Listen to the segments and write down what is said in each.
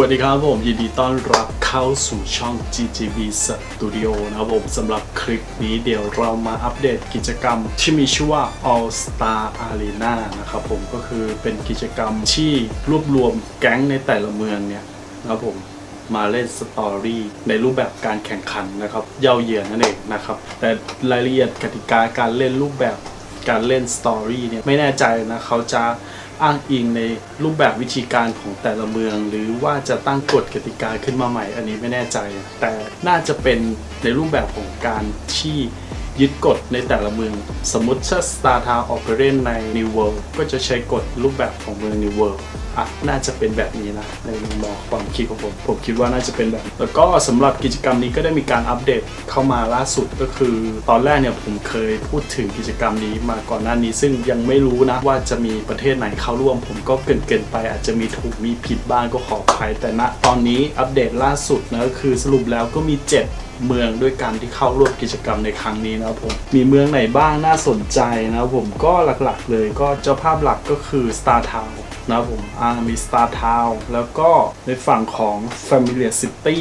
วัสดีครับผมยินดีต้อนรับเข้าสู่ช่อง GGB Studio นะครับผมสำหรับคลิปนี้เดี๋ยวเรามาอัปเดตกิจกรรมที่มีชื่อว่า All Star Arena นะครับผมก็คือเป็นกิจกรรมที่รวบรวมแก๊งในแต่ละเมืองเนี่ยนะครับผมมาเล่นสตอรี่ในรูปแบบการแข่งขันนะครับ เย่าเยือนนั่นเองนะครับ แต่รายละเอียดกติกาการเล่นรูปแบบ การเล่นสตอรี่เนี่ยไม่แน่ใจนะเขาจะอ้างอิงในรูปแบบวิธีการของแต่ละเมือง หรือว่าจะตั้งกฎกติกาขึ้นมาใหม่ อันนี้ไม่แน่ใจ แต่น่าจะเป็นในรูปแบบของการที่ยึดกฎในแต่ละเมือง สมมติถ้า Star Town ออกไปเล่นใน New World ก็จะใช้กฎรูปแบบของเมือง New World อะน่าจะเป็นแบบนี้นะในมุมมองความคิดของผมผมคิดว่าน่าจะเป็นแบบ แล้วก็สำหรับกิจกรรมนี้ก็ได้มีการอัปเดตเข้ามาล่าสุดก็คือ ตอนแรกเนี่ยผมเคยพูดถึงกิจกรรมนี้มาก่อนหน้านี้ ซึ่งยังไม่รู้นะว่าจะมีประเทศไหนเข้าร่วม ผมก็เกรินไป อาจจะมีถูกมีผิดบ้างก็ขออภัยแต่ณตอนนี้อัปเดตล่าสุดนะก็คือสรุปแล้วก็มี 7เมืองด้วยกันที่เข้าร่วมกิจกรรมในครั้งนี้นะครับผม มีเมืองไหนบ้างน่าสนใจนะครับผมก็หลักๆเลยก็เจ้าภาพหลักก็คือ Star Town นะครับผมอ่ามี Star Town แล้วก็ในฝั่งของ Familiar City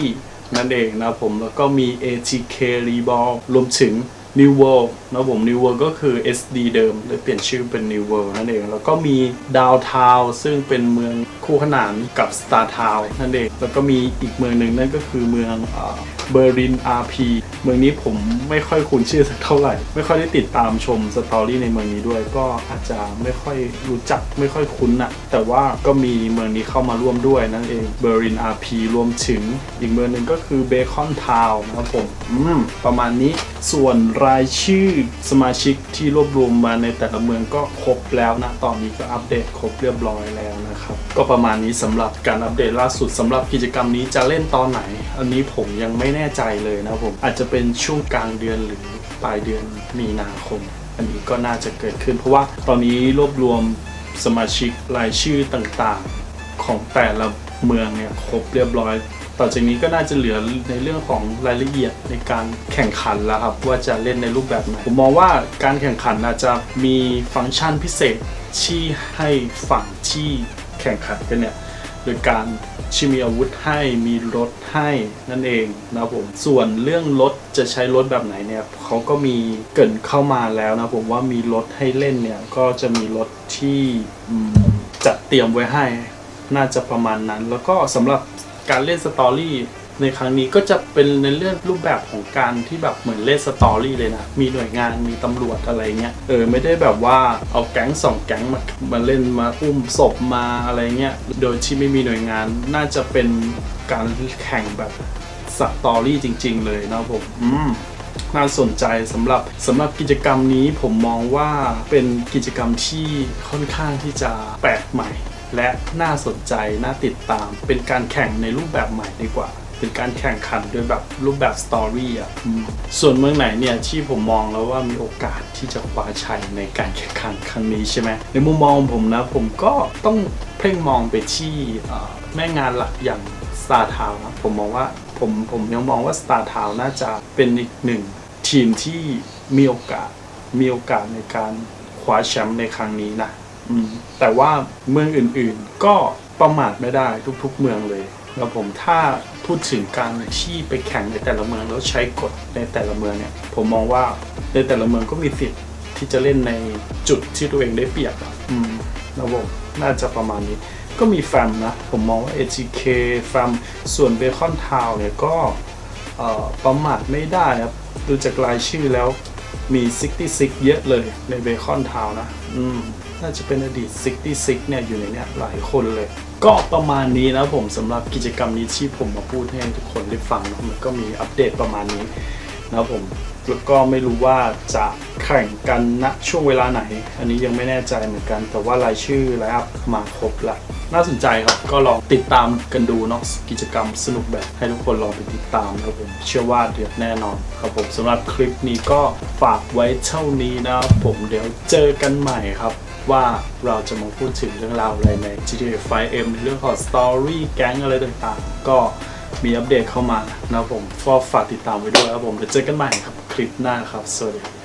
นั่นเองนะครับผมแล้วก็มี ATK r e b a l รวมถึง New World นะครับผม New World ก็คือ SD เดิมเลยเปลี่ยนชื่อเป็น New World นั่นเอง แล้วก็มี Downtown ซึ่งเป็นเมืองคู่ขนานกับ Star Town นั่นเอง แล้วก็มีอีกเมืองหนึ่งนั่นก็คือเมืองเบอร์ลิน RP เมืองนี้ผมไม่ค่อยคุ้นชื่อสักเท่าไหร่ ไม่ค่อยได้ติดตามชมสตอรี่ในเมืองนี้ด้วย ก็อาจจะไม่ค่อยรู้จักไม่ค่อยคุ้นนะแต่ว่าก็มีเมืองนี้เข้ามาร่วมด้วยนั่นเองเบอร์ลิน RP รวมถึงอีกเมืองหนึ่งก็คือเบคอนทาวนะครับผมอืมประมาณนี้ส่วนรายชื่อสมาชิกที่รวบรวมมาในแต่ละเมืองก็ครบแล้วนะตอนนี้ก็อัปเดตครบเรียบร้อยแล้วนะครับก็ประมาณนี้สำหรับการอัปเดตล่าสุดสำหรับกิจกรรมนี้จะเล่นตอนไหน อันนี้ผมยังไม่แน่ใจเลยนะครับผม อาจจะเป็นช่วงกลางเดือนหรือปลายเดือนมีนาคม อันนี้ก็น่าจะเกิดขึ้น เพราะว่าตอนนี้รวบรวมสมาชิกรายชื่อต่างๆ ของแต่ละเมืองเนี่ยครบเรียบร้อยต่อจากนี้ก็น่าจะเหลือในเรื่องของรายละเอียดในการแข่งขันแล้วครับ ว่าจะเล่นในรูปแบบไหนผมมองว่าการแข่งขันอาจจะมีฟังก์ชันพิเศษที่ให้ฝั่งที่แข่งขันกันเนี่ยโดยการ ชิมีอาวุธให้มีรถให้นั่นเองนะผม ส่วนเรื่องรถจะใช้รถแบบไหนเนี่ยเขาก็มีเกินเข้ามาแล้วนะผมว่ามีรถให้เล่นเนี่ยก็จะมีรถที่จัดเตรียมไว้ให้ น่าจะประมาณนั้น แล้วก็สำหรับการเล่นสตอรี่ ในครั้งนี้ก็จะเป็นในเรื่องรูปแบบของการที่แบบเหมือนเล่นสตอรี่เลยนะ มีหน่วยงานมีตำรวจอะไรเงี้ยเออไม่ได้แบบว่าเอาแก๊งสองแก๊งมามาเล่นมาอุ้มศพมาอะไรเงี้ยโดยที่ไม่มีหน่วยงานน่าจะเป็นการแข่งแบบสตอรี่จริง ๆ เลยนะผมอืมน่าสนใจสำหรับสำหรับกิจกรรมนี้ผมมองว่าเป็นกิจกรรมที่ค่อนข้างที่จะแปลกใหม่ และน่าสนใจน่าติดตามเป็นการแข่งในรูปแบบใหม่ดีกว่า เป็นการแข่งขันโดยแบบรูปแบบสตอรี่อะอืมส่วนเมืองไหนเนี่ยที่ผมมองแล้วว่ามีโอกาสที่จะคว้าชัยในการแข่งขันครั้งนี้ใช่ไหมในมุมมองของผมนะผมก็ต้องเพ่งมองไปที่เอ่อแม่งานหลักอย่าง Star Town นะผมมองว่าผมผมยังมองว่า Star Town น่าจะเป็นอีกหนึ่งทีมที่มีโอกาสมีโอกาสในการคว้าแชมป์ในครั้งนี้นะอืมแต่ว่าเมืองอื่นๆก็ประมาทไม่ได้ทุกๆเมืองเลย แล้วผมถ้าพูดถึงการที่ไปแข่งในแต่ละเมืองแล้วใช้กฎในแต่ละเมืองเนี่ย ผมมองว่าในแต่ละเมืองก็มีสิทธิ์ที่จะเล่นในจุดที่ตัวเองได้เปรียบอะอืมระบบน่าจะประมาณนี้ ก็มีแฟมนะ ผมมองว่า ATK แฟมส่วนเบคอนทาวเนี่ยก็เอ่อประมาทไม่ได้ครับ ดูจากรายชื่อแล้ว มี 66 เยอะเลยในเบคอนทาวนะ อืม น่าจะเป็นอดีต 66 เนี่ย อยู่ในเนี้ยหลายคนเลย ก็ประมาณนี้นะผมสำหรับกิจกรรมนี้ที่ผมมาพูดให้ทุกคนได้ฟังนะมันก็มีอัปเดตประมาณนี้ นะครับผมแล้วก็ไม่รู้ว่าจะแข่งกันณช่วงเวลาไหน อันนี้ยังไม่แน่ใจเหมือนกัน แต่ว่ารายชื่อไลน์อัพมาครบละน่าสนใจครับก็ลองติดตามกันดูเนาะกิจกรรมสนุกแบบให้ทุกคนลองไปติดตามนะครับผมเชื่อว่าเดือดแน่นอนครับผมสำหรับคลิปนี้ก็ฝากไว้เท่านี้นะครับผมเดี๋ยวเจอกันใหม่ครับว่าเราจะมาพูดถึงเรื่องราวอะไรใน GTA 5M เรื่องของ Story แก๊งอะไรต่างๆ ก็ มีอัปเดตเข้ามานะครับผมก็ฝากติดตามไว้ด้วยครับผมเดี๋ยวเจอกันใหม่ครับคลิปหน้าครับสวัสดี